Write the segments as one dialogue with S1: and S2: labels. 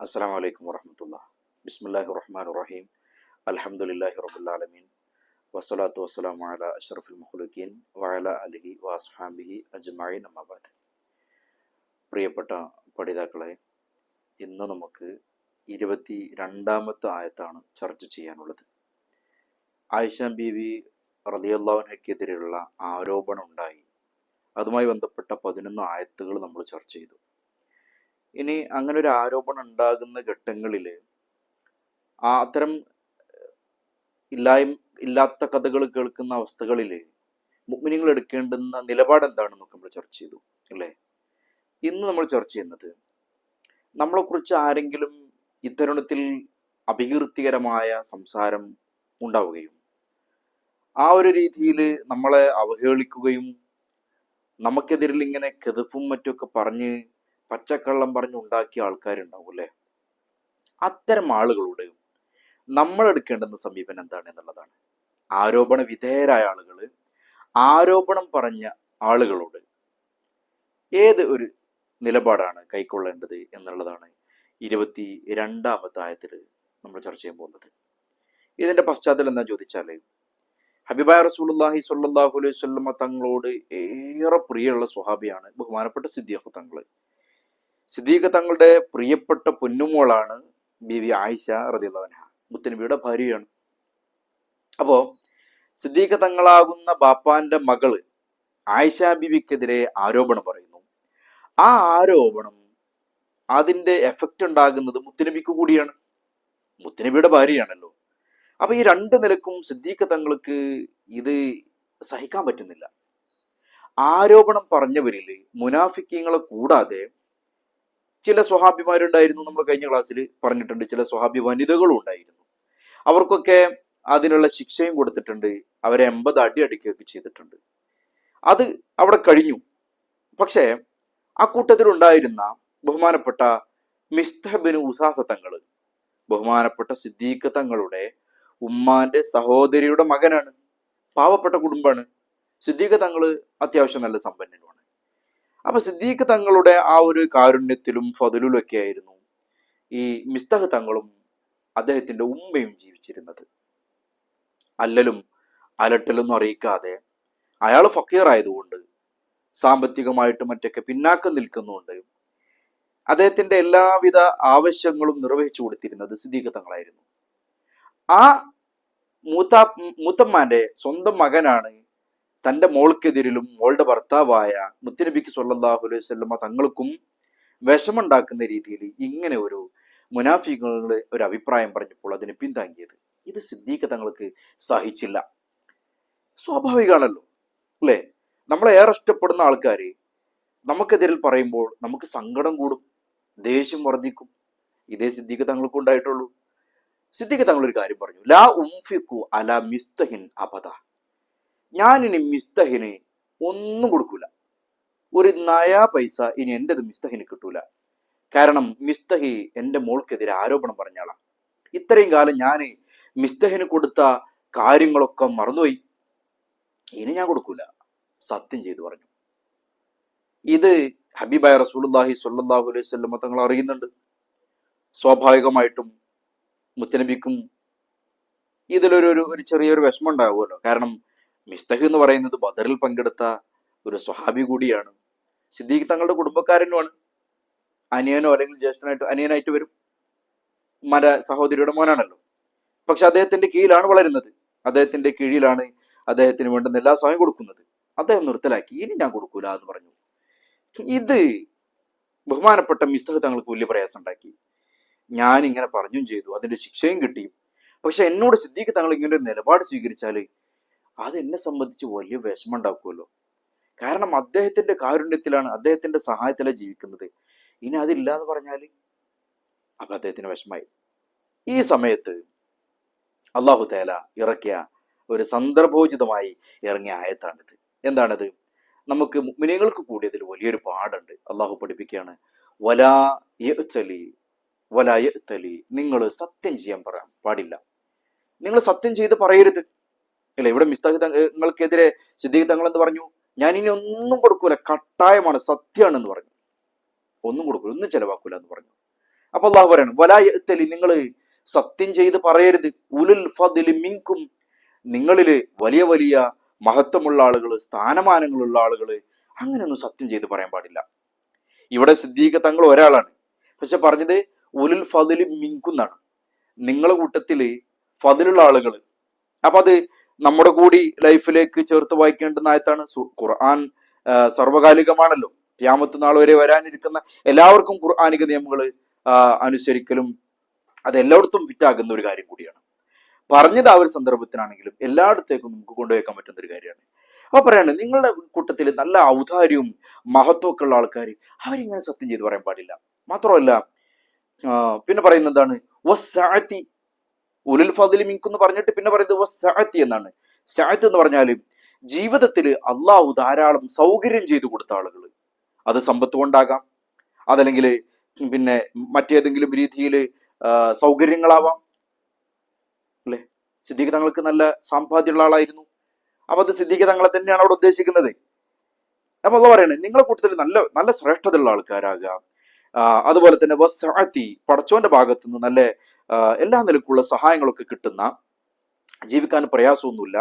S1: അസ്സാം വലൈക്കും വറഹമത്തുള്ള ബിസ്മില്ലാഹി റഹ്മാൻ റഹീം അലഹമുല്ലാഹി റബുല്ലാലമീൻ വസ്സലാത്തു വസ്സലാം വാല അഷറഫുൽ മുഹ്ലുദ്ദീൻ വാല അലിഹി വാസ്ഹാബിഹി അജ്മായി നമ്മാബാദ് പ്രിയപ്പെട്ട പഠിതാക്കളെ ഇന്ന് നമുക്ക് ഇരുപത്തി രണ്ടാമത്തെ ആയത്താണ് ചർച്ച ചെയ്യാനുള്ളത്. ആയിഷ ബീവി റതിയല്ലാവിനെതിരെയുള്ള ആരോപണം ഉണ്ടായി അതുമായി ബന്ധപ്പെട്ട പതിനൊന്ന് ആയത്തുകൾ നമ്മൾ ചർച്ച ചെയ്തു. ഇനി അങ്ങനെ ഒരു ആരോപണം ഉണ്ടാകുന്ന ഘട്ടങ്ങളിൽ ആ അത്തരം ഇല്ലായ്മ ഇല്ലാത്ത കഥകൾ കേൾക്കുന്ന അവസ്ഥകളിൽ മുഗ്മിനികൾ എടുക്കേണ്ടുന്ന നിലപാട് എന്താണെന്നൊക്കെ നമ്മൾ ചർച്ച ചെയ്തു അല്ലേ? ഇന്ന് നമ്മൾ ചർച്ച ചെയ്യുന്നത് നമ്മളെക്കുറിച്ച് ആരെങ്കിലും ഇത്തരുണത്തിൽ അപകീർത്തികരമായ സംസാരം ഉണ്ടാവുകയും ആ ഒരു രീതിയിൽ നമ്മളെ അവഹേളിക്കുകയും നമുക്കെതിരിൽ ഇങ്ങനെ കെതുപ്പും മറ്റുമൊക്കെ പറഞ്ഞ് പച്ചക്കള്ളം പറഞ്ഞ് ഉണ്ടാക്കിയ ആൾക്കാരുണ്ടാവും അല്ലേ? അത്തരം ആളുകളോട് നമ്മൾ എടുക്കേണ്ടുന്ന സമീപനം എന്താണ് എന്നുള്ളതാണ്. ആരോപണ വിധേയരായ ആളുകൾ ആരോപണം പറഞ്ഞ ആളുകളോട് ഏത് ഒരു നിലപാടാണ് കൈക്കൊള്ളേണ്ടത് എന്നുള്ളതാണ് ഇരുപത്തി രണ്ടാമത്തെ ആയത്തിൽ നമ്മൾ ചർച്ച ചെയ്യാൻ പോകുന്നത്. ഇതിന്റെ പശ്ചാത്തലം എന്താ ചോദിച്ചാൽ ഹബീബായ റസൂലുള്ളാഹി സ്വല്ലല്ലാഹു അലൈഹി വസല്ലമ തങ്ങളോട് ഏറെ പ്രിയമുള്ള സ്വഹാബിയാണ് ബഹുമാനപ്പെട്ട സിദ്ദീഖ് തങ്ങൾ സിദ്ദീഖ് തങ്ങളുടെ പ്രിയപ്പെട്ട പൊന്നുമോളാണ് ബിവി ആയിഷ റദിയുള്ളവൻഹ മുത്തനബിയുടെ ഭാര്യയാണ്. അപ്പോ സിദ്ദീഖ് തങ്ങളാകുന്ന ബാപ്പാന്റെ മകൾ ആയിഷ ബിവിക്കെതിരെ ആരോപണം പറയുന്നു. ആ ആരോപണം അതിന്റെ എഫക്റ്റ് ഉണ്ടാകുന്നത് മുത്തനബിക്ക് കൂടിയാണ്. മുത്തനബിയുടെ ഭാര്യയാണല്ലോ. അപ്പൊ ഈ രണ്ട് നിലക്കും സിദ്ദീഖ് തങ്ങൾക്ക് ഇത് സഹിക്കാൻ പറ്റുന്നില്ല. ആരോപണം പറഞ്ഞവരിൽ മുനാഫിക്കങ്ങളെ കൂടാതെ ചില സ്വഹാഭിമാരുണ്ടായിരുന്നു നമ്മൾ കഴിഞ്ഞ ക്ലാസ്സിൽ പറഞ്ഞിട്ടുണ്ട്. ചില സ്വഹാഭി വനിതകളും ഉണ്ടായിരുന്നു. അവർക്കൊക്കെ അതിനുള്ള ശിക്ഷയും കൊടുത്തിട്ടുണ്ട്. അവരെ എൺപത് അടി അടിക്കുകയൊക്കെ ചെയ്തിട്ടുണ്ട്. അത് അവിടെ കഴിഞ്ഞു. പക്ഷേ ആ കൂട്ടത്തിലുണ്ടായിരുന്ന ബഹുമാനപ്പെട്ട മിസ്തഹബിന് ഉസാസ തങ്ങൾ ബഹുമാനപ്പെട്ട സിദ്ദീഖ് തങ്ങളുടെ ഉമ്മാന്റെ സഹോദരിയുടെ മകനാണ്. പാവപ്പെട്ട കുടുംബമാണ് സിദ്ദീഖ് തങ്ങൾ അത്യാവശ്യം നല്ല സമ്പന്നനുമാണ്. അപ്പൊ സിദ്ദീഖ് തങ്ങളുടെ ആ ഒരു കാരുണ്യത്തിലും ഫതിലും ഒക്കെ ആയിരുന്നു ഈ മിസ്തഹ് തങ്ങളും അദ്ദേഹത്തിന്റെ ഉമ്മയും ജീവിച്ചിരുന്നത്. അല്ലലും അലട്ടലൊന്നും അറിയിക്കാതെ അയാൾ ഫക്കീർ ആയതുകൊണ്ട് സാമ്പത്തികമായിട്ട് മറ്റൊക്കെ പിന്നാക്കം നിൽക്കുന്നുണ്ട്. അദ്ദേഹത്തിന്റെ എല്ലാവിധ ആവശ്യങ്ങളും നിർവഹിച്ചു കൊടുത്തിരുന്നത് സിദ്ദീഖ് തങ്ങളായിരുന്നു. ആ മൂത്ത മൂത്തമ്മാന്റെ സ്വന്തം മകനാണ് തന്റെ മോൾക്കെതിരിലും മോളുടെ ഭർത്താവായ മുത്തനബിക്ക് സല്ലല്ലാഹു അലൈഹി വസല്ലമ തങ്ങൾക്കും വിഷമുണ്ടാക്കുന്ന രീതിയിൽ ഇങ്ങനെ ഒരു മുനാഫികളുടെ ഒരു അഭിപ്രായം പറഞ്ഞപ്പോൾ അതിനെ പിന്താങ്ങിയത്. ഇത് സിദ്ദീഖ് തങ്ങൾക്ക് സഹിച്ചില്ല. സ്വാഭാവികമാണല്ലോ അല്ലേ? നമ്മളെ ഏറെ ഇഷ്ടപ്പെടുന്ന ആൾക്കാർ നമുക്കെതിരിൽ പറയുമ്പോൾ നമുക്ക് സങ്കടം കൂടും ദേഷ്യം വർദ്ധിക്കും. ഇതേ സിദ്ദീഖ് തങ്ങൾക്കും ഉണ്ടായിട്ടുള്ളൂ. സിദ്ദീഖ് തങ്ങൾ ഒരു കാര്യം പറഞ്ഞു. ലാ ഉംഫിക്കു അല മിസ്തഹിൻ അബദ. ഞാനിനി മിസ്തഹിന് ഒന്നും കൊടുക്കൂല. ഒരു നയാ പൈസ ഇനി എന്റേത് മിസ്തഹിന് കിട്ടൂല. കാരണം മിസ്തഹി എന്റെ മോൾക്കെതിരെ ആരോപണം പറഞ്ഞാളാ ഇത്രയും കാലം ഞാൻ മിസ്തഹിന് കൊടുത്ത കാര്യങ്ങളൊക്കെ മറന്നുപോയി. ഇനി ഞാൻ കൊടുക്കൂല. സത്യം ചെയ്തു പറഞ്ഞു. ഇത് ഹബീബായ റസൂലുള്ളാഹി സ്വല്ലല്ലാഹു അലൈഹി വസല്ലം തങ്ങൾ അറിയുന്നുണ്ട്. സ്വാഭാവികമായിട്ടും മുത്തനബിക്കും ഇതിലൊരു ഒരു ഒരു ചെറിയൊരു വിഷമം ഉണ്ടാവുമല്ലോ കാരണം മിസ്തഹ് എന്ന് പറയുന്നത് ബദറിൽ പങ്കെടുത്ത ഒരു സ്വഹാബി കൂടിയാണ്. സിദ്ദീഖ് തങ്ങളുടെ കുടുംബക്കാരനുമാണ്. അനിയനോ അല്ലെങ്കിൽ ജ്യേഷ്ഠനായിട്ട് അനിയനായിട്ട് വരും. മര സഹോദരിയുടെ മോനാണല്ലോ. പക്ഷെ അദ്ദേഹത്തിന്റെ കീഴിലാണ് വളരുന്നത്. അദ്ദേഹത്തിന്റെ കീഴിലാണ് അദ്ദേഹത്തിന് വേണ്ടുന്ന എല്ലാ സമയം കൊടുക്കുന്നത്. അദ്ദേഹം നിർത്തലാക്കി. ഇനി ഞാൻ കൊടുക്കൂല എന്ന് പറഞ്ഞു. ഇത് ബഹുമാനപ്പെട്ട മിസ്തഹ് തങ്ങൾക്ക് വലിയ പ്രയാസം ഉണ്ടാക്കി ഞാൻ ഇങ്ങനെ പറഞ്ഞും ചെയ്തു. അതിന്റെ ശിക്ഷയും കിട്ടി. പക്ഷെ എന്നോട് സിദ്ദീഖ് തങ്ങൾ ഇങ്ങനെ ഒരു നിലപാട് സ്വീകരിച്ചാൽ അത് എന്നെ സംബന്ധിച്ച് വലിയ വിഷമം ഉണ്ടാക്കുമല്ലോ കാരണം അദ്ദേഹത്തിന്റെ കാരുണ്യത്തിലാണ് അദ്ദേഹത്തിന്റെ സഹായത്തിലാണ് ജീവിക്കുന്നത്. ഇനി അതില്ല എന്ന് പറഞ്ഞാൽ അപ്പൊ അദ്ദേഹത്തിന് വിഷമായി. ഈ സമയത്ത് അള്ളാഹു തേല ഇറക്കിയ ഒരു സന്ദർഭോചിതമായി ഇറങ്ങിയ ആയത്താണിത്. എന്താണിത്? നമുക്ക് മുഅ്മിനീങ്ങൾക്ക് കൂടി അതിൽ വലിയൊരു പാടുണ്ട് അള്ളാഹു പഠിപ്പിക്കുകയാണ് വലാ യഅ്തലി. തലി നിങ്ങൾ സത്യം ചെയ്യാൻ പറയാൻ പാടില്ല. നിങ്ങൾ സത്യം ചെയ്ത് പറയരുത്. അല്ലെ? ഇവിടെ മിസ്താഹി തങ്ങൾക്കെതിരെ സിദ്ദീഖ് തങ്ങൾ എന്ന് പറഞ്ഞു? ഞാൻ ഇനി ഒന്നും കൊടുക്കൂല. കട്ടായമാണ് സത്യമാണ് എന്ന് പറഞ്ഞു. ഒന്നും കൊടുക്കൂല ഒന്നും ചെലവാക്കൂല എന്ന് പറഞ്ഞു. അപ്പൊ അള്ളാഹു പറയണം തലി നിങ്ങൾ സത്യം ചെയ്ത് പറയരുത്. ഉലുൽ ഫദിലി മിങ്കും നിങ്ങളിൽ വലിയ വലിയ മഹത്വമുള്ള ആളുകൾ സ്ഥാനമാനങ്ങളുള്ള ആളുകൾ അങ്ങനെയൊന്നും സത്യം ചെയ്ത് പറയാൻ പാടില്ല. ഇവിടെ സിദ്ദീഖ് തങ്ങൾ ഒരാളാണ്. പക്ഷെ പറഞ്ഞത് ഉലുൽ ഫതിലി മിങ്കുന്നാണ്. നിങ്ങളുടെ കൂട്ടത്തിൽ ഫതിലുള്ള ആളുകൾ അപ്പൊ അത് നമ്മുടെ കൂടി ലൈഫിലേക്ക് ചേർത്ത് വായിക്കേണ്ടുന്ന ആയത്താണ് ഖുർആൻ സർവകാലികമാണല്ലോ. ക്യാമത്ത് നാൾ വരെ വരാനിരിക്കുന്ന എല്ലാവർക്കും ഖുർആാനിക നിയമങ്ങൾ അനുസരിക്കലും അത് എല്ലായിടത്തും ഫിറ്റാകുന്ന ഒരു കാര്യം കൂടിയാണ്. പറഞ്ഞത് ആ ഒരു സന്ദർഭത്തിനാണെങ്കിലും എല്ലായിടത്തേക്കും നമുക്ക് കൊണ്ടുപോയേക്കാൻ പറ്റുന്ന ഒരു കാര്യമാണ്. അപ്പൊ പറയാണ് നിങ്ങളുടെ കൂട്ടത്തിൽ നല്ല ഔദാര്യവും മഹത്വമൊക്കെ ഉള്ള ആൾക്കാർ അവരിങ്ങനെ സത്യം ചെയ്ത് പറയാൻ പാടില്ല. മാത്രമല്ല പിന്നെ പറയുന്നത് എന്താണ്? ഉലുൽ മിങ്ക് എന്ന് പറഞ്ഞിട്ട് പിന്നെ പറയുന്നത് വസ്സാഅത്തി എന്നാണ്. സാഅത്ത് എന്ന് പറഞ്ഞാൽ ജീവിതത്തിൽ അള്ളാഹു ധാരാളം സൗകര്യം ചെയ്തു കൊടുത്ത ആളുകൾ അത് സമ്പത്ത് കൊണ്ടാകാം. അതല്ലെങ്കിൽ പിന്നെ മറ്റേതെങ്കിലും രീതിയിൽ സൗകര്യങ്ങളാവാം. അല്ലേ? സിദ്ദീഖ് തങ്ങൾക്ക് നല്ല സാമ്പാദ്യമുള്ള ആളായിരുന്നു. അപ്പൊ അത് സിദ്ദീഖ് തങ്ങളെ തന്നെയാണ് അവിടെ ഉദ്ദേശിക്കുന്നത്. അപ്പൊ അത് പറയണേ നിങ്ങളെ കൂട്ടത്തിൽ നല്ല നല്ല ശ്രേഷ്ഠതയുള്ള ആൾക്കാരാകാം. അതുപോലെ തന്നെ വസ്സഅത്തി പടച്ചോന്റെ ഭാഗത്തു നിന്ന് നല്ല എല്ലാ നിലക്കുള്ള സഹായങ്ങളൊക്കെ കിട്ടുന്ന ജീവിക്കാൻ പ്രയാസമൊന്നുമില്ല.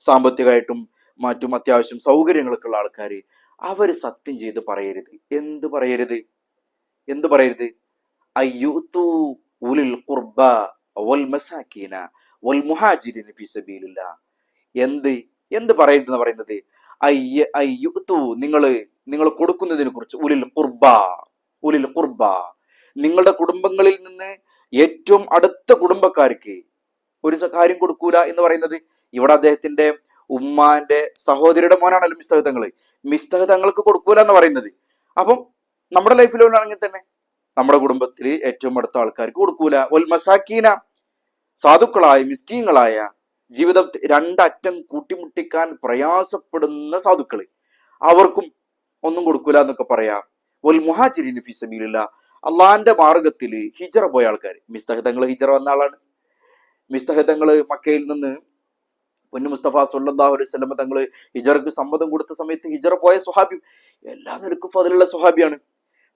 S1: സാമ്പത്തികമായിട്ടും മറ്റും അത്യാവശ്യം സൗകര്യങ്ങളൊക്കെ ഉള്ള ആൾക്കാർ അവർ സത്യം ചെയ്ത് പറയരുത്. എന്ത് പറയരുത്? എന്ത് പറയരുത്? അയ്യൂത്തു ഉലിൽ ഖുർബ വൽ മസാക്കീന വൽ മുഹാജിരിന് ഫി എന്ത്? എന്ത് പറയരുത് എന്ന് പറയുന്നത്? അയ്യ അയ്യൂത്തു നിങ്ങൾ നിങ്ങൾ കൊടുക്കുന്നതിനെ കുറിച്ച് ഉലിൽ ഖുർബ. ഉലിൽ കുർബ നിങ്ങളുടെ കുടുംബങ്ങളിൽ നിന്ന് ഏറ്റവും അടുത്ത കുടുംബക്കാർക്ക് ഒരു കാര്യം കൊടുക്കൂല എന്ന് പറയുന്നത് ഇവിടെ അദ്ദേഹത്തിന്റെ ഉമ്മാന്റെ സഹോദരിയുടെ മോനാണല്ലോ മിസ്തകങ്ങൾ മിസ്തകങ്ങൾക്ക് കൊടുക്കൂല എന്ന് പറയുന്നത്. അപ്പം നമ്മുടെ ലൈഫിലാണെങ്കിൽ തന്നെ നമ്മുടെ കുടുംബത്തിൽ ഏറ്റവും അടുത്ത ആൾക്കാർക്ക് കൊടുക്കൂല. ഒൽ മസാക്കീന സാധുക്കളായ മിസ്കീങ്ങളായ ജീവിതം രണ്ടറ്റം കൂട്ടിമുട്ടിക്കാൻ പ്രയാസപ്പെടുന്ന സാധുക്കൾ. അവർക്കും ഒന്നും കൊടുക്കൂല എന്നൊക്കെ പറയാം. ഒൽ മുഹാജിരിന് ഫിസബീലില്ല അള്ളാന്റെ മാർഗത്തിൽ ഹിജറ പോയ ആൾക്കാർ മിസ്തഹിതങ്ങൾ ഹിജറ വന്ന ആളാണ്. മിസ്തഹിതങ്ങൾ മക്കയിൽ നിന്ന് പൊന്നു മുസ്തഫ സല്ലല്ലാഹു അലൈഹി വസല്ലം തങ്ങൾ ഹിജറക്ക് സമ്മതം കൊടുത്ത സമയത്ത് ഹിജറ പോയ സ്വഹാബി എല്ലാ നിലക്കും അതിലുള്ള സ്വഹാബിയാണ്.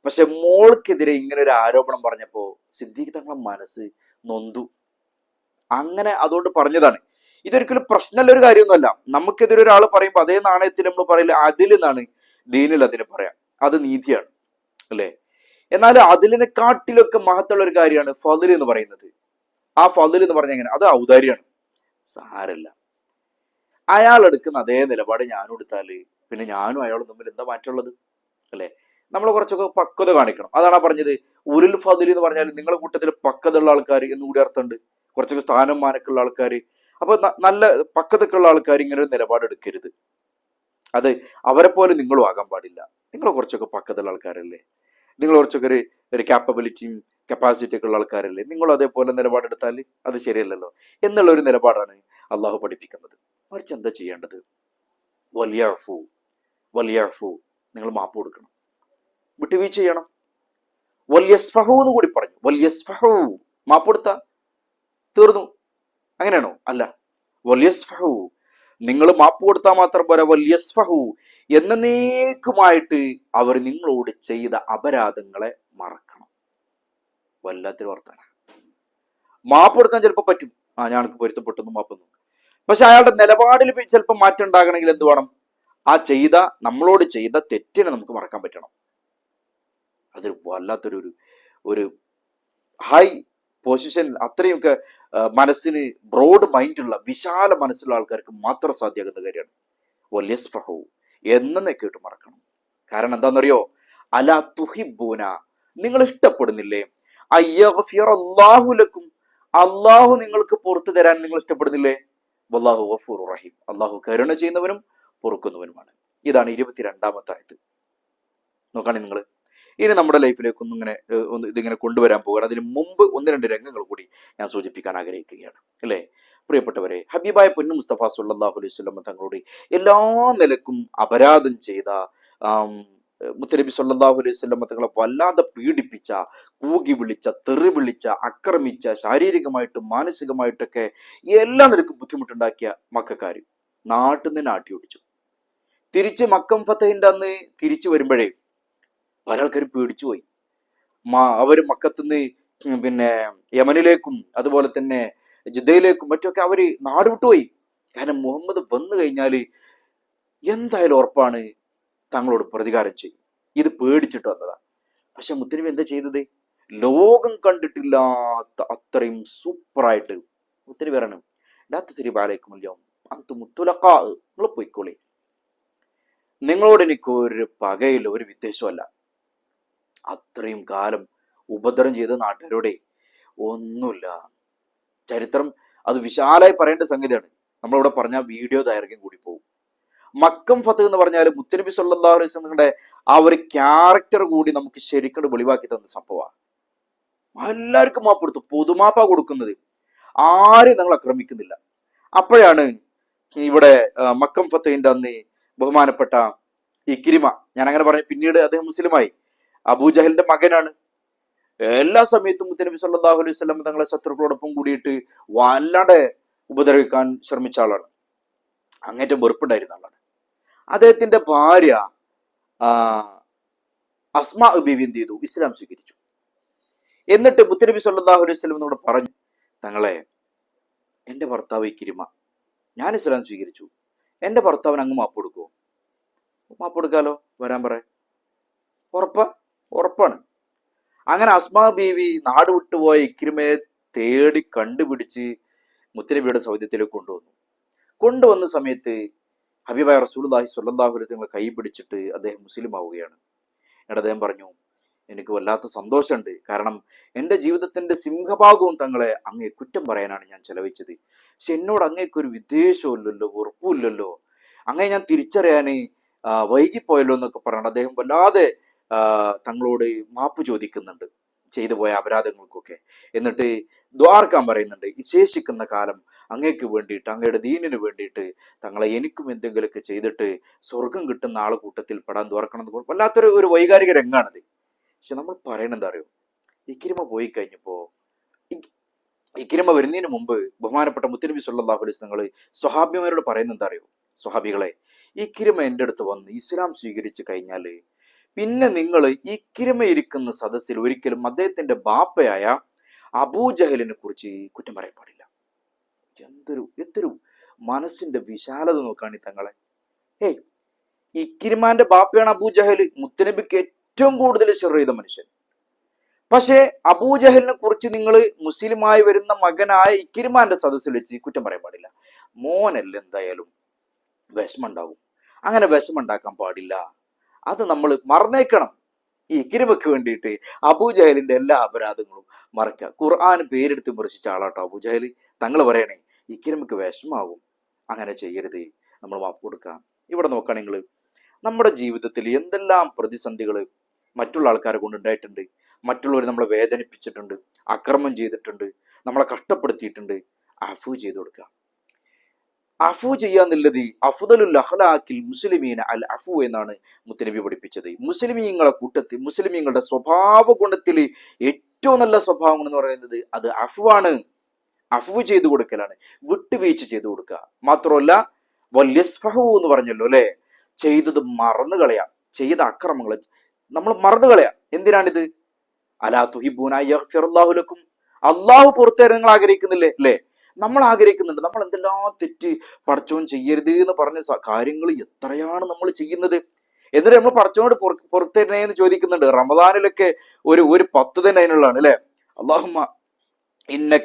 S1: പക്ഷെ മോൾക്കെതിരെ ഇങ്ങനെ ഒരു ആരോപണം പറഞ്ഞപ്പോ സിദ്ദീഖ് തങ്ങളെ മനസ്സ് നൊന്തു. അങ്ങനെ അതുകൊണ്ട് പറഞ്ഞതാണ്. ഇതൊരിക്കലും പ്രശ്നമുള്ള ഒരു കാര്യമൊന്നുമല്ല. നമുക്കെതിരെ ഒരാൾ പറയുമ്പോൾ അതേ നാണയത്തിൽ നമ്മൾ പറയില്ല. അതിൽ നിന്നാണ് ദീനിൽ അതിന് പറയാം. അത് നീതിയാണ്. അല്ലേ? എന്നാൽ അതിലിനെ കാട്ടിലൊക്കെ മഹത്തുള്ള ഒരു കാര്യമാണ് ഫതിൽ എന്ന് പറയുന്നത്. ആ ഫതിൽ എന്ന് പറഞ്ഞ എങ്ങനെ? അത് ഔദാര്യമാണ്. സാരല്ല. അയാൾ എടുക്കുന്ന അതേ നിലപാട് ഞാനും എടുത്താൽ പിന്നെ ഞാനും അയാളും തമ്മിൽ എന്താ മാറ്റമുള്ളത്? അല്ലെ? നമ്മൾ കുറച്ചൊക്കെ പക്വത കാണിക്കണം. അതാണ് പറഞ്ഞത്. ഉരുൽ ഫതിൽ എന്ന് പറഞ്ഞാൽ നിങ്ങളുടെ കൂട്ടത്തിൽ പക്വതുള്ള ആൾക്കാർ എന്ന് കൂടി അർത്ഥമുണ്ട്. കുറച്ചൊക്കെ സ്ഥാനം മാനക്കുള്ള ആൾക്കാർ. അപ്പൊ നല്ല പക്വതക്കുള്ള ആൾക്കാർ ഇങ്ങനെ ഒരു നിലപാട് എടുക്കരുത്. അത് അവരെ പോലെ നിങ്ങളും ആകാൻ പാടില്ല. നിങ്ങൾ കുറച്ചൊക്കെ പക്കത്തുള്ള ആൾക്കാരല്ലേ? നിങ്ങൾ കുറച്ചൊക്കെ ഒരു ഒരു ക്യാപ്പബിലിറ്റിയും കപ്പാസിറ്റി ഒക്കെ ഉള്ള ആൾക്കാരല്ലേ? നിങ്ങൾ അതേപോലെ നിലപാടെടുത്താൽ അത് ശരിയല്ലല്ലോ. എന്നുള്ള ഒരു നിലപാടാണ് അള്ളാഹു പഠിപ്പിക്കുന്നത്. മറിച്ച് എന്താ ചെയ്യേണ്ടത്? വലിയ ഫു വലിയ ഫു നിങ്ങൾ മാപ്പ് കൊടുക്കണം. വിട്ടുവീഴ്ച ചെയ്യണം. വല്യസ്ഫഹു എന്ന് കൂടി പറഞ്ഞു. വല്യസ്ഫഹു മാപ്പ് കൊടുത്ത തീർന്നു. അങ്ങനെയാണോ? അല്ല. വല്യസ്ഫഹു നിങ്ങൾ മാപ്പ് കൊടുത്താൽ മാത്രം പോരാ. വല്യസ്ഫഹു എന്നേക്കുമായിട്ട് അവർ നിങ്ങളോട് ചെയ്ത അപരാധങ്ങളെ മറക്കണം. വല്ലാത്തൊരു വർത്തന മാപ്പ് കൊടുക്കാൻ ചിലപ്പോൾ പറ്റും. ആ ഞാനക്ക് പൊരുത്തപ്പെട്ടെന്ന് മാപ്പൊന്നും പക്ഷെ അയാളുടെ നിലപാടിൽ ചിലപ്പോൾ മാറ്റം ഉണ്ടാകണമെങ്കിൽ എന്ത് വേണം? ആ ചെയ്ത നമ്മളോട് ചെയ്ത തെറ്റിനെ നമുക്ക് മറക്കാൻ പറ്റണം. അതൊരു വല്ലാത്തൊരു ഒരു ഹൈ പൊസിഷൻ അത്രയൊക്കെ മനസ്സിന് ബ്രോഡ് മൈൻഡുള്ള വിശാല മനസ്സുള്ള ആൾക്കാർക്ക് മാത്രം സാധ്യമാകുന്ന കാര്യമാണ്. വല്യസ്ഫഹു എന്നെ കേട്ട് മറക്കണം. കാരണം എന്താണെന്നറിയോ അല തുഹിബൂന നിങ്ങൾ ഇഷ്ടപ്പെടുന്നില്ലേ അയ്യഫിറല്ലാഹുലക്കും അള്ളാഹു നിങ്ങൾക്ക് പുറത്തു തരാൻ നിങ്ങൾ ഇഷ്ടപ്പെടുന്നില്ലേ വല്ലാഹു ഗഫൂർ റഹീം. അള്ളാഹു കരുണ ചെയ്യുന്നവനും പൊറുക്കുന്നവനുമാണ്. ഇതാണ് ഇരുപത്തിരണ്ടാമത്തെ ആയത്. നോക്കാണെ നിങ്ങൾ ഇനി നമ്മുടെ ലൈഫിലേക്ക് ഒന്നും ഇങ്ങനെ ഒന്ന് ഇതിങ്ങനെ കൊണ്ടുവരാൻ പോകുകയാണ് അതിന് മുമ്പ് ഒന്ന് രണ്ട് രംഗങ്ങൾ കൂടി ഞാൻ സൂചിപ്പിക്കാൻ ആഗ്രഹിക്കുകയാണ് അല്ലേ? പ്രിയപ്പെട്ടവരെ ഹബീബായ പൊന്നു മുസ്തഫ സുല്ലാഹു അലൈഹി വസല്ലം തങ്ങളോട് എല്ലാ നിലക്കും അപരാധം ചെയ്ത മുത്തലബി സല്ലാഹു അലൈഹി സ്വല്ലാം തങ്ങളെ വല്ലാതെ പീഡിപ്പിച്ച കൂകി വിളിച്ച തെറി വിളിച്ച അക്രമിച്ച ശാരീരികമായിട്ടും മാനസികമായിട്ടൊക്കെ എല്ലാ നിലക്കും ബുദ്ധിമുട്ടുണ്ടാക്കിയ മക്കാർ നാട്ടിൽ നിന്ന് നാട്ടി ഓടിച്ചു തിരിച്ച് മക്കം ഫത്തഹിന്റെ അന്ന് തിരിച്ചു വരുമ്പോഴേ പല ആൾക്കാരും പേടിച്ചു പോയി മാ അവർ മക്കത്തുനിന്ന് പിന്നെ യമനിലേക്കും അതുപോലെ തന്നെ ജിദ്ദയിലേക്കും മറ്റുമൊക്കെ അവർ നാട് വിട്ടുപോയി കാരണം മുഹമ്മദ് വന്നു കഴിഞ്ഞാൽ എന്തായാലും ഉറപ്പാണ് തങ്ങളോട് പ്രതികാരം ചെയ്യും. ഇത് പേടിച്ചിട്ട് വന്നതാണ് പക്ഷെ മുത്തനബി എന്താ ചെയ്തത്? ലോകം കണ്ടിട്ടില്ലാത്ത അത്രയും സൂപ്പറായിട്ട് മുത്തനബി പറയണം ലാത്ത തിരിബാലേക്കും അന്ത് മുത്തുലക്കാ നിങ്ങൾ പോയിക്കോളി. നിങ്ങളോട് എനിക്ക് ഒരു പകയില്ല ഒരു വിദ്വേഷമല്ല അത്രയും കാലം ഉപദ്രവം ചെയ്ത നാട്ടുകാരോടെ ഒന്നുമില്ല. ചരിത്രം അത് വിശാലായി പറയേണ്ട സംഗതിയാണ്. നമ്മളിവിടെ പറഞ്ഞ വീഡിയോ ദൈർഘ്യം കൂടി പോകും. മക്കം ഫത്ത് എന്ന് പറഞ്ഞാൽ മുത്തനബി വസല്ലമയുടെ ആ ഒരു ക്യാരക്ടർ കൂടി നമുക്ക് ശരിക്കും വെളിവാക്കി തന്ന സംഭവമാണ്. എല്ലാവർക്കും മാപ്പ് കൊടുത്തു. പൊതുമാപ്പ കൊടുക്കുന്നത്. ആരും നിങ്ങൾ ആക്രമിക്കുന്നില്ല. അപ്പോഴാണ് ഇവിടെ മക്കം ഫത്തഹിന്റെ അന്ന് ബഹുമാനപ്പെട്ട ഇക്രിമ ഞാൻ അങ്ങനെ പറഞ്ഞു പിന്നീട് അദ്ദേഹം മുസ്ലിമായി അബൂജഹലിന്റെ മകനാണ്. എല്ലാ സമയത്തും മുത്തനബി സല്ലാഹു അലൈഹി വസല്ലം തങ്ങളെ ശത്രുക്കളോടൊപ്പം കൂടിയിട്ട് വല്ലാതെ ഉപദ്രവിക്കാൻ ശ്രമിച്ച ആളാണ്. അങ്ങേറ്റം വെറുപ്പുണ്ടായിരുന്ന ആളാണ്. അദ്ദേഹത്തിന്റെ ഭാര്യ അസ്മാ ബീവി എന്ത് ചെയ്തു? ഇസ്ലാം സ്വീകരിച്ചു. എന്നിട്ട് മുത്തനബി സല്ലാഹു അലൈഹി സ്വലം എന്നോട് പറഞ്ഞു തങ്ങളെ എന്റെ ഭർത്താവ് കിരിമ. ഞാൻ ഇസ്ലാം സ്വീകരിച്ചു. എന്റെ ഭർത്താവിന് അങ്ങ് മാപ്പ് കൊടുക്കുമോ മാപ്പ് കൊടുക്കാലോ? വരാൻ പറ. ഉറപ്പാ. ഉറപ്പാണ്. അങ്ങനെ അസ്മാ ബീവി നാട് വിട്ടുപോയ ഇക്രിമയെ തേടി കണ്ടുപിടിച്ച് മുത്തനബിയുടെ സൗദ്യത്തിലേക്ക് കൊണ്ടുവന്നു. കൊണ്ടുവന്ന സമയത്ത് ഹബീബായ അലൈഹി വസല്ലം കൈ പിടിച്ചിട്ട് അദ്ദേഹം മുസ്ലിം ആവുകയാണ്. എന്നിട്ട് അദ്ദേഹം പറഞ്ഞു എനിക്ക് വല്ലാത്ത സന്തോഷമുണ്ട്. കാരണം എന്റെ ജീവിതത്തിന്റെ സിംഹഭാഗവും തങ്ങളെ അങ്ങേ കുറ്റം പറയാനാണ് ഞാൻ ചെലവഴിച്ചത്. പക്ഷെ എന്നോട് അങ്ങേക്കൊരു വിദ്വേഷമില്ലല്ലോ ഉറപ്പുമില്ലല്ലോ അങ്ങനെ ഞാൻ തിരിച്ചറിയാൻ വൈകിപ്പോയല്ലോ എന്നൊക്കെ പറയണം അദ്ദേഹം വല്ലാതെ തങ്ങളോട് മാപ്പ് ചോദിക്കുന്നുണ്ട്. ചെയ്തു പോയ അപരാധങ്ങൾക്കൊക്കെ. എന്നിട്ട് ദ്വാർക്കാൻ പറയുന്നുണ്ട് ഈ ശേഷിക്കുന്ന കാലം അങ്ങേക്ക് വേണ്ടിയിട്ട് അങ്ങയുടെ ദീനിന് വേണ്ടിയിട്ട് തങ്ങളെ എനിക്കും എന്തെങ്കിലുമൊക്കെ ചെയ്തിട്ട് സ്വർഗം കിട്ടുന്ന ആളെ കൂട്ടത്തിൽ പെടാൻ ദ്വാർക്കണം എന്ന് വല്ലാത്തൊരു ഒരു വൈകാരിക രംഗാണത്. പക്ഷെ നമ്മൾ പറയണെന്താ അറിയോ? ഇക്കിരിമ പോയി കഴിഞ്ഞപ്പോ ഇക്കിരിമ വരുന്നതിന് മുമ്പ് ബഹുമാനപ്പെട്ട മുത്തനബി സുല്ലാഹുലിസ് നിങ്ങൾ സ്വഹാബിമാരോട് പറയുന്നത് എന്താ അറിയോ? സ്വഹാബികളെ ഇക്കിരിമ എന്റെ അടുത്ത് വന്ന് ഇസ്ലാം സ്വീകരിച്ചു കഴിഞ്ഞാൽ പിന്നെ നിങ്ങൾ ഈ കിരമയിരിക്കുന്ന സദസ്സിൽ ഒരിക്കലും അദ്ദേഹത്തിന്റെ ബാപ്പയായ അബൂജഹലിനെ കുറിച്ച് കുറ്റം പറയാൻ പാടില്ല. എന്തൊരു എന്തൊരു മനസ്സിന്റെ വിശാലത നോക്കാണ് തങ്ങളെ. ഏയ് ഇക്കിരിമാന്റെ ബാപ്പയാണ് അബൂജഹൽ മുത്തനബിക്ക് ഏറ്റവും കൂടുതൽ ഷെർ ചെയ്ത മനുഷ്യൻ. പക്ഷേ അബൂജഹലിനെ കുറിച്ച് നിങ്ങൾ മുസ്ലിമായി വരുന്ന മകനായ ഇക്കിരിമാന്റെ സദസ്സിൽ വെച്ച് കുറ്റം പറയാൻ പാടില്ല. മോനല്ല എന്തായാലും വിഷമം ഉണ്ടാവും. അങ്ങനെ വിഷമം ഉണ്ടാക്കാൻ പാടില്ല. അത് നമ്മൾ മറന്നേക്കണം. ഈ കിരിമക്ക് വേണ്ടിയിട്ട് അബൂജഹലിന്റെ എല്ലാ അപരാധങ്ങളും മറക്കുക ഖുർആൻ പേരെടുത്ത് വിമർശിച്ച ആളാട്ടോ അബൂജഹൽ തങ്ങൾ പറയണേ ഈ കിരിമക്ക് വിഷമാകും അങ്ങനെ ചെയ്യരുത്. നമ്മൾ മാപ്പ് കൊടുക്കാം. ഇവിടെ നോക്കുകയാണെങ്കിൽ നമ്മുടെ ജീവിതത്തിൽ എന്തെല്ലാം പ്രതിസന്ധികൾ മറ്റുള്ള ആൾക്കാരെ കൊണ്ട് ഉണ്ടായിട്ടുണ്ട്. മറ്റുള്ളവർ നമ്മളെ വേദനിപ്പിച്ചിട്ടുണ്ട്. അക്രമം ചെയ്തിട്ടുണ്ട്. നമ്മളെ കഷ്ടപ്പെടുത്തിയിട്ടുണ്ട്. അഫു ചെയ്തു കൊടുക്കുക. അഫു ചെയ്യാന്നുള്ളത് അഫുദലുൽ അഹ്ലാഖിൽ മുസ്ലിമീന അൽ അഫു എന്നാണ് മുത്തനബി പഠിപ്പിച്ചത്. മുസ്ലിമീങ്ങളെ കൂട്ടത്തിൽ മുസ്ലിമീങ്ങളുടെ സ്വഭാവ ഗുണത്തിൽ ഏറ്റവും നല്ല സ്വഭാവം എന്ന് പറയുന്നത് അത് അഫുവാണ്. അഫു ചെയ്തു കൊടുക്കലാണ്. വിട്ടുവീഴ്ച ചെയ്തു കൊടുക്കുക. മാത്രമല്ല വല്യസ്ഫഹു എന്ന് പറഞ്ഞല്ലോ അല്ലെ? ചെയ്തത് മറന്നു കളയാം. ചെയ്ത അക്രമങ്ങൾ നമ്മൾ മറന്നു കളയാം. എന്തിനാണിത്? അലാ അള്ളാഹുലക്കും അള്ളാഹു പുറത്തേരങ്ങൾ ആഗ്രഹിക്കുന്നില്ലേ? അല്ലേ? നമ്മൾ ആഗ്രഹിക്കുന്നുണ്ട് നമ്മൾ എന്തെല്ലാം തെറ്റ് പടച്ചോൻ ചെയ്യരുത് എന്ന് പറഞ്ഞ കാര്യങ്ങൾ എത്രയാണ് നമ്മൾ ചെയ്യുന്നത്? എന്നിട്ട് നമ്മൾ പടച്ചോനോട് പുറ- പുറത്തേരണേ എന്ന് ചോദിക്കുന്നുണ്ട്. റമദാനിലൊക്കെ ഒരു ഒരു പത്ത് തന്നെ അതിനുള്ളതാണ് അല്ലെ? അള്ളാഹുമ്മ ഇന്ന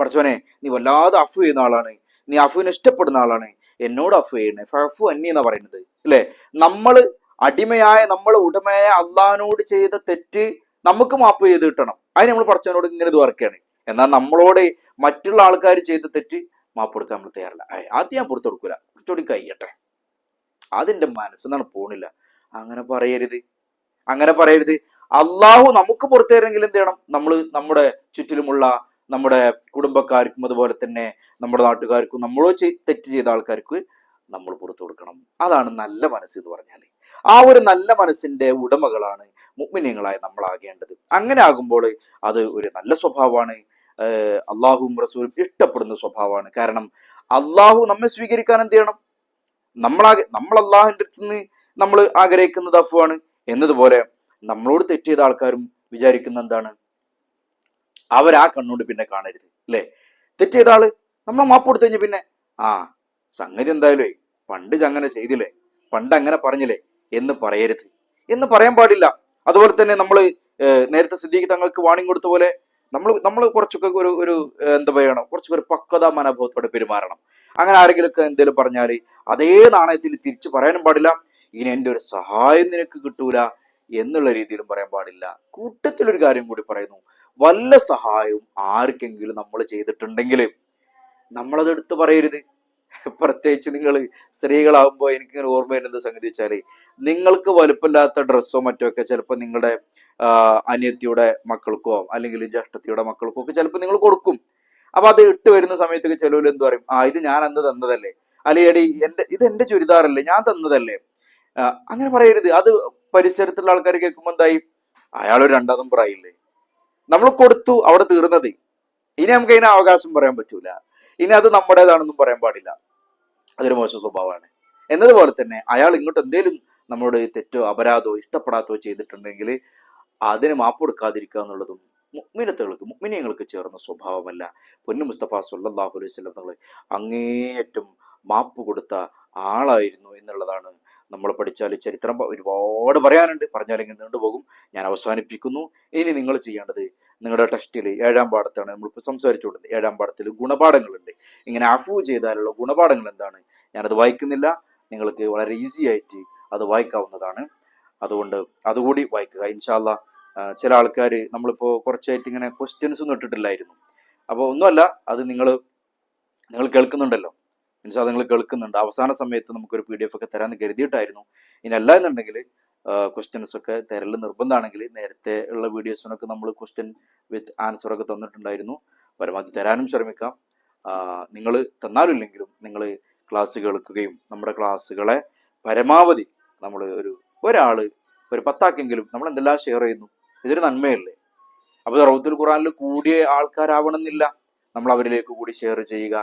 S1: പടച്ചോനെ നീ വല്ലാതെ അഫു ചെയ്യുന്ന ആളാണ്. നീ അഫുവിനെ ഇഷ്ടപ്പെടുന്ന ആളാണ്. എന്നോട് അഫു ചെയ്യണേ ഫഫു അന്നി എന്നാ പറയുന്നത് അല്ലെ? നമ്മൾ അടിമയായ നമ്മൾ ഉടമയായ അള്ളഹാനോട് ചെയ്ത തെറ്റ് നമുക്ക് മാപ്പ് ചെയ്ത് കിട്ടണം. അതിന് നമ്മൾ പടച്ചവനോട് ഇങ്ങനെ ഇത് വർക്കാണ്. എന്നാൽ നമ്മളോട് മറ്റുള്ള ആൾക്കാർ ചെയ്ത തെറ്റ് മാപ്പ് കൊടുക്കാൻ നമ്മൾ തയ്യാറില്ല. അത് ഞാൻ പുറത്തു കൊടുക്കൂല. കുറച്ചുകൂടി കഴിയട്ടെ. അതിന്റെ മനസ്സെന്നാണ് പോണില്ല. അങ്ങനെ പറയരുത്. അങ്ങനെ പറയരുത്. അള്ളാഹു നമുക്ക് പുറത്തേരെങ്കിൽ എന്ത് ചെയ്യണം? നമ്മൾ നമ്മുടെ ചുറ്റിലുമുള്ള നമ്മുടെ കുടുംബക്കാർക്കും അതുപോലെ തന്നെ നമ്മുടെ നാട്ടുകാർക്കും നമ്മളോ തെറ്റ് ചെയ്ത ആൾക്കാർക്ക് നമ്മൾ പുറത്തു കൊടുക്കണം. അതാണ് നല്ല മനസ്സ് എന്ന് പറഞ്ഞാൽ. ആ ഒരു നല്ല മനസ്സിന്റെ ഉടമകളാണ് മുഗ്മിനിയങ്ങളായി നമ്മളാകേണ്ടത് അങ്ങനെ ആകുമ്പോൾ അത് ഒരു നല്ല സ്വഭാവമാണ്. അള്ളാഹുവും റസൂലും ഇഷ്ടപ്പെടുന്ന സ്വഭാവമാണ്. കാരണം അള്ളാഹു നമ്മെ സ്വീകരിക്കാൻ എന്ത് ചെയ്യണം? നമ്മളാകെ നമ്മൾ അള്ളാഹുവിന്റെ അടുത്ത് നിന്ന് നമ്മൾ ആഗ്രഹിക്കുന്നത് അഫുവാണ്. എന്നതുപോലെ നമ്മളോട് തെറ്റ് ചെയ്ത ആൾക്കാരും വിചാരിക്കുന്ന എന്താണ്? അവരാ കണ്ണുകൊണ്ട് പിന്നെ കാണരുത്. അല്ലേ? തെറ്റ് ചെയ്ത ആൾ നമ്മൾ മാപ്പ് കൊടുത്തു കഴിഞ്ഞാൽ പിന്നെ ആ സംഗതി എന്തായാലും പണ്ട് അങ്ങനെ ചെയ്തില്ലേ? പണ്ട് അങ്ങനെ പറഞ്ഞില്ലേ? എന്ന് പറയരുത്. എന്ന് പറയാൻ പാടില്ല. അതുപോലെ തന്നെ നമ്മൾ നേരത്തെ സിദ്ദീഖ് തങ്ങൾക്ക് വാണിംഗ് കൊടുത്ത പോലെ നമ്മൾ നമ്മൾ കുറച്ചൊക്കെ ഒരു ഒരു എന്താ പറയണം കുറച്ചൊക്കെ ഒരു പക്വത മനോഭാവത്തോടെ പെരുമാറണം. അങ്ങനെ ആരെങ്കിലുമൊക്കെ എന്തെങ്കിലും പറഞ്ഞാൽ അതേ നാണയത്തിൽ തിരിച്ചു പറയാനും പാടില്ല. ഇനി എന്റെ ഒരു സഹായം നിനക്ക് കിട്ടൂല എന്നുള്ള രീതിയിലും പറയാൻ പാടില്ല. കൂട്ടത്തിലൊരു കാര്യം കൂടി പറയുന്നു. വല്ല സഹായവും ആർക്കെങ്കിലും നമ്മൾ ചെയ്തിട്ടുണ്ടെങ്കിൽ നമ്മളത് എടുത്ത് പറയരുത്. പ്രത്യേകിച്ച് നിങ്ങൾ സ്ത്രീകളാകുമ്പോൾ എനിക്കിങ്ങനെ ഓർമ്മ വരുന്നത് സംഗതി വെച്ചാൽ നിങ്ങൾക്ക് വലുപ്പമില്ലാത്ത ഡ്രസ്സോ മറ്റോ ഒക്കെ ചിലപ്പോൾ നിങ്ങളുടെ അനിയത്തിയുടെ മക്കൾക്കോ അല്ലെങ്കിൽ ജ്യേഷ്ഠത്തിയുടെ മക്കൾക്കോ ഒക്കെ ചിലപ്പോൾ നിങ്ങൾ കൊടുക്കും. അപ്പൊ അത് ഇട്ട് വരുന്ന സമയത്തൊക്കെ ചിലവിൽ എന്ത് പറയും? ആ ഇത് ഞാൻ അന്ന് തന്നതല്ലേ. അല്ലെങ്കിൽ എടി എന്റെ ഇത് എന്റെ ചുരിദാറല്ലേ ഞാൻ തന്നതല്ലേ. അങ്ങനെ പറയരുത്. അത് പരിസരത്തുള്ള ആൾക്കാർ കേൾക്കുമ്പോൾ എന്തായി? അയാൾ രണ്ടാമതും പറയില്ലേ? നമ്മൾ കൊടുത്തു അവിടെ തീർന്നത്. ഇനി നമുക്ക് അതിന് അവകാശം പറയാൻ പറ്റൂല. ഇനി അത് നമ്മുടേതാണെന്നും പറയാൻ പാടില്ല. അതൊരു മോശം സ്വഭാവമാണ്. എന്നതുപോലെ തന്നെ അയാൾ ഇങ്ങോട്ട് എന്തേലും നമ്മളോട് തെറ്റോ അപരാധോ ഇഷ്ടപ്പെടാത്തോ ചെയ്തിട്ടുണ്ടെങ്കിൽ അതിന് മാപ്പ് കൊടുക്കാതിരിക്കുക എന്നുള്ളതും മുഗ്മിനത്തുകൾക്ക് മുഗ്മിനിയങ്ങൾക്ക് ചേർന്ന സ്വഭാവമല്ല. പൊന്നു മുസ്തഫ സല്ലല്ലാഹു അലൈഹി വസല്ലം തങ്ങൾ അങ്ങേയറ്റം മാപ്പ് കൊടുത്ത ആളായിരുന്നു എന്നുള്ളതാണ് നമ്മൾ പഠിച്ചാൽ ചരിത്രം ഒരുപാട് പറയാനുണ്ട്. പറഞ്ഞാൽ ഇങ്ങനെ നീണ്ടുപോകും ഞാൻ അവസാനിപ്പിക്കുന്നു. ഇനി നിങ്ങൾ ചെയ്യേണ്ടത് നിങ്ങളുടെ ടെസ്റ്റിൽ ഏഴാം പാഠത്താണ് നമ്മളിപ്പോൾ സംസാരിച്ചുകൊണ്ടത് ഏഴാം പാഠത്തിൽ ഗുണപാഠങ്ങളുണ്ട്. ഇങ്ങനെ അഫു ചെയ്താലുള്ള ഗുണപാഠങ്ങൾ എന്താണ്? ഞാനത് വായിക്കുന്നില്ല. നിങ്ങൾക്ക് വളരെ ഈസി ആയിട്ട് അത് വായിക്കാവുന്നതാണ്. അതുകൊണ്ട് അതുകൂടി വായിക്കുക. ഇൻഷാല്ല ചില ആൾക്കാർ നമ്മളിപ്പോൾ കുറച്ചായിട്ട് ഇങ്ങനെ ക്വസ്റ്റ്യൻസ് ഒന്നും ഇട്ടിട്ടില്ലായിരുന്നു. അപ്പോൾ ഒന്നുമല്ല അത് നിങ്ങൾ നിങ്ങൾ കേൾക്കുന്നുണ്ടല്ലോ. ഇൻഷാ നിങ്ങൾ കേൾക്കുന്നുണ്ട്. അവസാന സമയത്ത് നമുക്കൊരു പി ഡി എഫ് ഒക്കെ തരാമെന്ന് കരുതിയിട്ടായിരുന്നു. ഇനി അല്ല എന്നുണ്ടെങ്കിൽ ക്വസ്റ്റ്യൻസ് ഒക്കെ തരൽ നിർബന്ധമാണെങ്കിൽ നേരത്തെ ഉള്ള വീഡിയോസിനൊക്കെ നമ്മൾ ക്വസ്റ്റ്യൻ വിത്ത് ആൻസർ ഒക്കെ തന്നിട്ടുണ്ടായിരുന്നു. പരമാവധി തരാനും ശ്രമിക്കാം. നിങ്ങൾ തന്നാലില്ലെങ്കിലും നിങ്ങൾ ക്ലാസ് കേൾക്കുകയും നമ്മുടെ ക്ലാസ്സുകളെ പരമാവധി നമ്മൾ ഒരു ഒരാൾ ഒരു പത്താക്കെങ്കിലും നമ്മൾ എന്തെല്ലാം ഷെയർ ചെയ്യുന്നു ഇതൊരു നന്മയല്ലേ? അപ്പോൾ റൗത്തുൽ ഖുറാനിൽ കൂടിയ ആൾക്കാരാവണമെന്നില്ല. നമ്മൾ അവരിലേക്ക് കൂടി ഷെയർ ചെയ്യുക.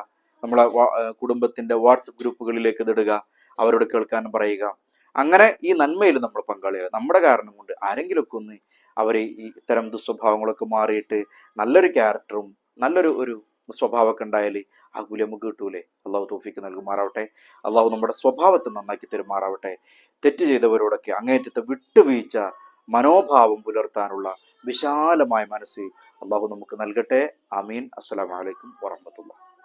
S1: നമ്മളെ കുടുംബത്തിന്റെ വാട്സപ്പ് ഗ്രൂപ്പുകളിലേക്ക് ഇതിടുക അവരോട് കേൾക്കാൻ പറയുക. അങ്ങനെ ഈ നന്മയിൽ നമ്മൾ പങ്കാളിയാകുക. നമ്മുടെ കാരണം കൊണ്ട് ആരെങ്കിലുമൊക്കെ ഒന്ന് അവർ ഈ ഇത്തരം ദുസ്വഭാവങ്ങളൊക്കെ മാറിയിട്ട് നല്ലൊരു ക്യാരക്ടറും നല്ലൊരു ഒരു സ്വഭാവമൊക്കെ ഉണ്ടായാൽ ആ നമുക്ക് കിട്ടൂലേ? അള്ളാഹു തോഫിക്ക് നൽകുമാറാവട്ടെ. അള്ളാഹു നമ്മുടെ സ്വഭാവത്തെ നന്നാക്കി തരുമാറാവട്ടെ. തെറ്റ് ചെയ്തവരോടൊക്കെ അങ്ങേറ്റത്തെ വിട്ടുവീഴ്ച മനോഭാവം പുലർത്താനുള്ള വിശാലമായ മനസ്സ് അള്ളാഹു നമുക്ക് നൽകട്ടെ. അമീൻ അസ്സലാമലൈക്കും വറഹമത്തുള്ള